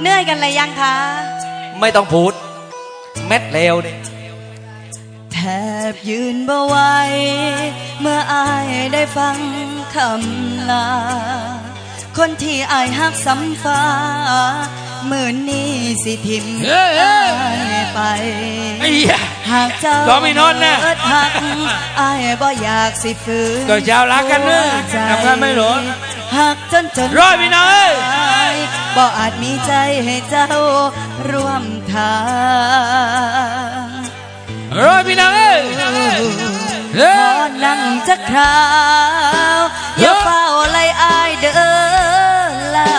เหนื่อยกันเลยยังคะ ไม่ต้องพูด เม็ดเลวนี่แทบยืนบ่ไหวเมื่ออายได้ฟังคำลา คนที่อายหักสำฟ้ามื่นนี้สิทิมเอ้ยเอ้อายยไป ไอ้เหี้ย หากเจ้าร้องไม่นอนนะ เอิดหักอายบ่อยากสิฝืนก็เจ้ารักกันเนอะหัวใจทำงานไม่หลงหักจนจนร้อยพี่น้องเอ้ย บ่อาจมีใจให้เจ้าร่วมทางรอยพี่น้องเอ้ยขอนั่งจะคราวอย่าเฝ้าไล่อายเด้อลา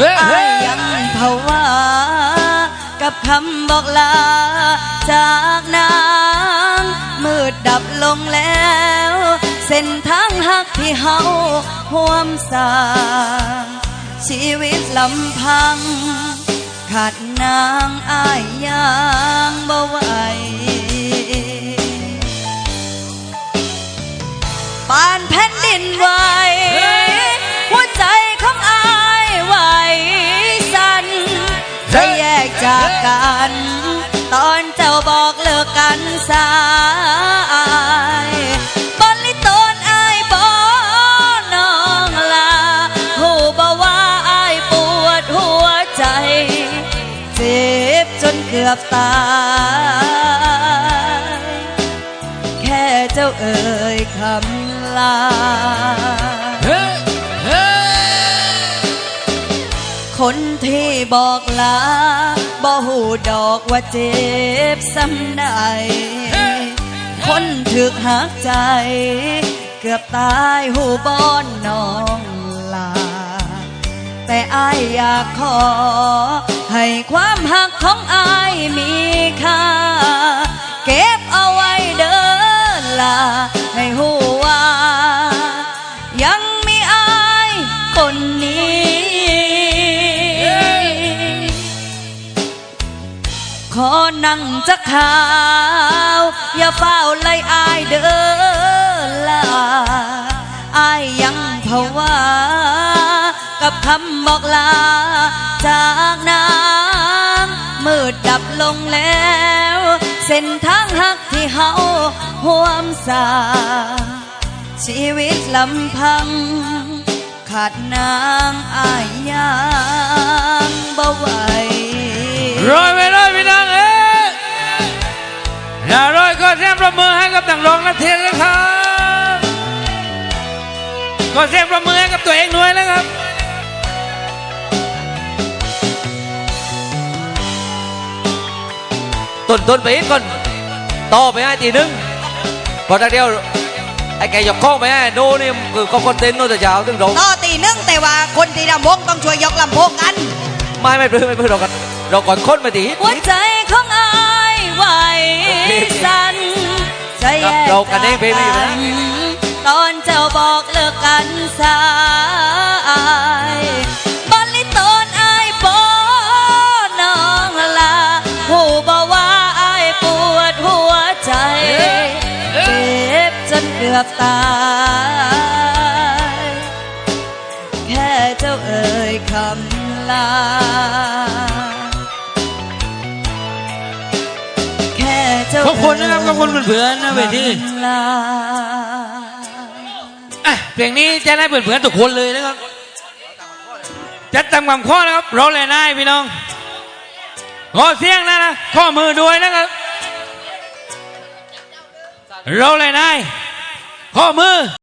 อายยยังภาวะกับคำบอกลาจากนางมืดดับลงแล้ว เส้นทางหักที่เฮาห่วมสร้าง ชีวิตลำพัง ขาดนางอายยังบ่ไหวปานแผ่นดินไหวหัวใจของอายไหวสั่นจะแยกจากกัน ตอนเจ้าบอกเลิกกันสา จนเกือบตาย แค่เจ้าเอ่ยคำลาเฮ้ยเฮ้ยคนที่บอกลาบ่หูดอกว่าเจ็บซ้ำใด คนถึกหักใจ เกือบตายหูบอนน้องลา แต่อายอยากขอ ให้ความหักของอายมีค่า เก็บเอาไว้เด้อลา ให้หูว่า ยังมีอายคนนี้ ขอนั่งจะข่าว อย่าเฝ้าไล่อายเด้อลาอายยังภาวะ กับคำบอกลา จากนางมืดดับลงแล้ว เส้นทางหักที่เฮาห่วมสร้างชีวิตลำพัง ขาดนางอายยังบ่ไหวร้อยไปร้อยพี่น้องเอ้ยอย่าร้อยก็เสียงประมือให้กับต่างรองนักเทียนนะครับก็เสียงประมือให้กับตัวเองด้วยนะครับ ต้นต้นไปอีกก่อนต่อไปให้ทีนึงพอตาเดียวไอ้แกยกข้องไปให้โน่นี่คือก็คอนเทนต์โน่แต่เช้าถึงเราต่อตีหนึงแต่ว่าคนที่ลำวงต้องช่วยยกลำโพงกันไม่ไม่เพื่อไม่เพื่อเรากันเราก่อนค้นไปทีหัวใจของอายไหวสั่นใจแยกเรากันเองเพลงไม่อยู่นะกันตอนเจ้าบอกเลิกกันสาย กือบตาย แค่เจ้าเอ่ยคำลา แค่เจ้าขอบคุณนะครับขอบคุณเพื่อนๆนะเวทีคำลาอะเพลงนี้จะได้เพื่อนๆทุกคนเลยนะครับจัดตามคำข้อนะครับร้องเลยนายพี่น้องขอเสียงนะนะข้อมือด้วยนะครับร้องเลยนาย ข้อมือ